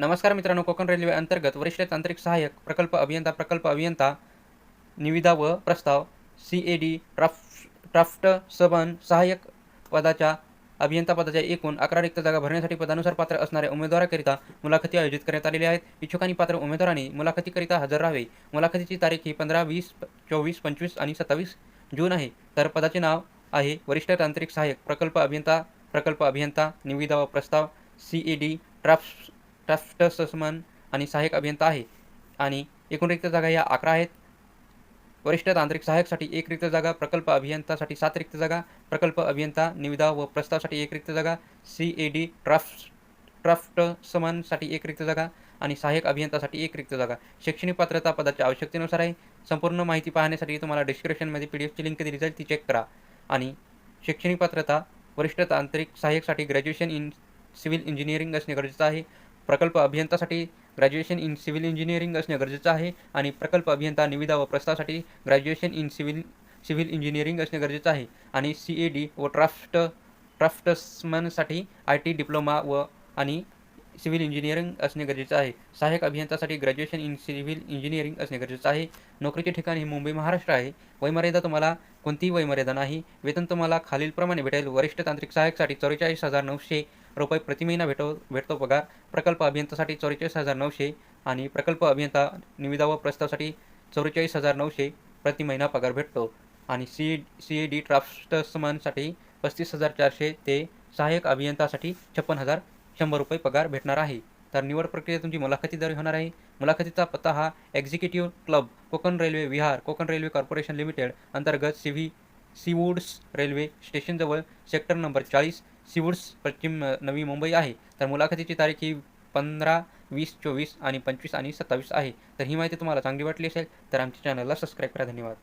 नमस्कार मित्रांनो कोकण रेल्वे अंतर्गत वरिष्ठ तांत्रिक सहाय्यक प्रकल्प अभियंता प्रकल्प अभियंता निविदा व प्रस्ताव C A D draft draftsman सहाय्यक पदाच्या अभियंता पदाच्या एकूण अकरा रिक्त जागा भरण्यासाठी पदानुसार पात्र असणाऱ्या उमेदवाराकरिता मुलाखती आयोजित करण्यात आलेल्या आहेत. इच्छुक आणि पात्र उमेदवारांनी मुलाखतीकरिता हजर राहावे. मुलाखतीची तारीख ही पंधरा वीस चोवीस पंचवीस आणि सत्तावीस जून आहे. तर पदाचे नाव आहे वरिष्ठ तांत्रिक सहाय्यक प्रकल्प अभियंता प्रकल्प अभियंता निविदा व प्रस्ताव C A D draft draftsman आणि सहाय्यक अभियंता आहे. आणि एकूण रिक्त जागा या अकरा आहेत. वरिष्ठ तांत्रिक सहाय्यकसाठी एक रिक्त जागा प्रकल्प अभियंतासाठी सात रिक्त जागा प्रकल्प अभियंता निविदा व प्रस्तावासाठी एक रिक्त जागा C A D draft draft समानसाठी एक रिक्त जागा आणि सहाय्यक अभियंतासाठी एक रिक्त जागा. शैक्षणिक पात्रता पदाच्या आवश्यकतेनुसार आहे. संपूर्ण माहिती पाहण्यासाठी तुम्हाला डिस्क्रिप्शनमध्ये पी डी एफची लिंक दिली जाईल ती चेक करा. आणि शैक्षणिक पात्रता वरिष्ठ तांत्रिक सहाय्यकसाठी ग्रॅज्युएशन इन सिव्हिल इंजिनिअरिंग असणे गरजेचं आहे. प्रकल्प अभियंतासाठी ग्रॅज्युएशन इन सिव्हिल इंजिनिअरिंग असणे गरजेचं आहे आणि प्रकल्प अभियंता निविदा व प्रस्तावासाठी graduation in civil civil engineering असणे गरजेचं आहे आणि सी ए डी व ड्राफ्ट ड्राफ्ट्समनसाठी आय टी डिप्लोमा व आणि सिव्हिल इंजिनिअरिंग असणे गरजेचं आहे. सहाय्यक अभियंतासाठी ग्रॅज्युएशन इन सिव्हिल इंजिनिअरिंग असणे गरजेचं आहे. नोकरीचे ठिकाण हे मुंबई महाराष्ट्र आहे. वयमर्यादा तुम्हाला कोणतीही वयमर्यादा नाही. वेतन तुम्हाला खालीलप्रमाणे भेटेल. वरिष्ठ तांत्रिक सहाय्यकसाठी चौवेचाळीस हजार नऊशे रुपये प्रति महिना भेटो भेटतो पगार प्रकल्प अभियंतासाठी चौवेचाळीस हजार नऊशे आणि प्रकल्प अभियंता निविदा व प्रस्तावासाठी चौवेचाळीस हजार नऊशे प्रति महिना पगार भेटतो. आणि सी सी ए डी ट्राफ्टसमनसाठी पस्तीस हजार चारशे ते सहाय्यक अभियंतासाठी छप्पन हजार शंभर रुपये पगार भेटणार आहे. तर निवड प्रक्रिया तुमची मुलाखतीद्वारे होणार आहे. मुलाखतीचा पत्ता हा executive club Konkan railway Vihar Konkan railway corporation limited अंतर्गत सी व्ही सीवूड्स रेल्वे स्टेशनजवळ सेक्टर नंबर चाळीस सीवूड्स पश्चिम नवी मुंबई आहे. तर मुलाखतीची तारीख ही पंधरा वीस चोवीस आणि पंचवीस आणि सत्तावीस आहे. तर ही माहिती तुम्हाला चांगली वाटली असेल तर आमच्या चॅनलला सबस्क्राईब करा. धन्यवाद.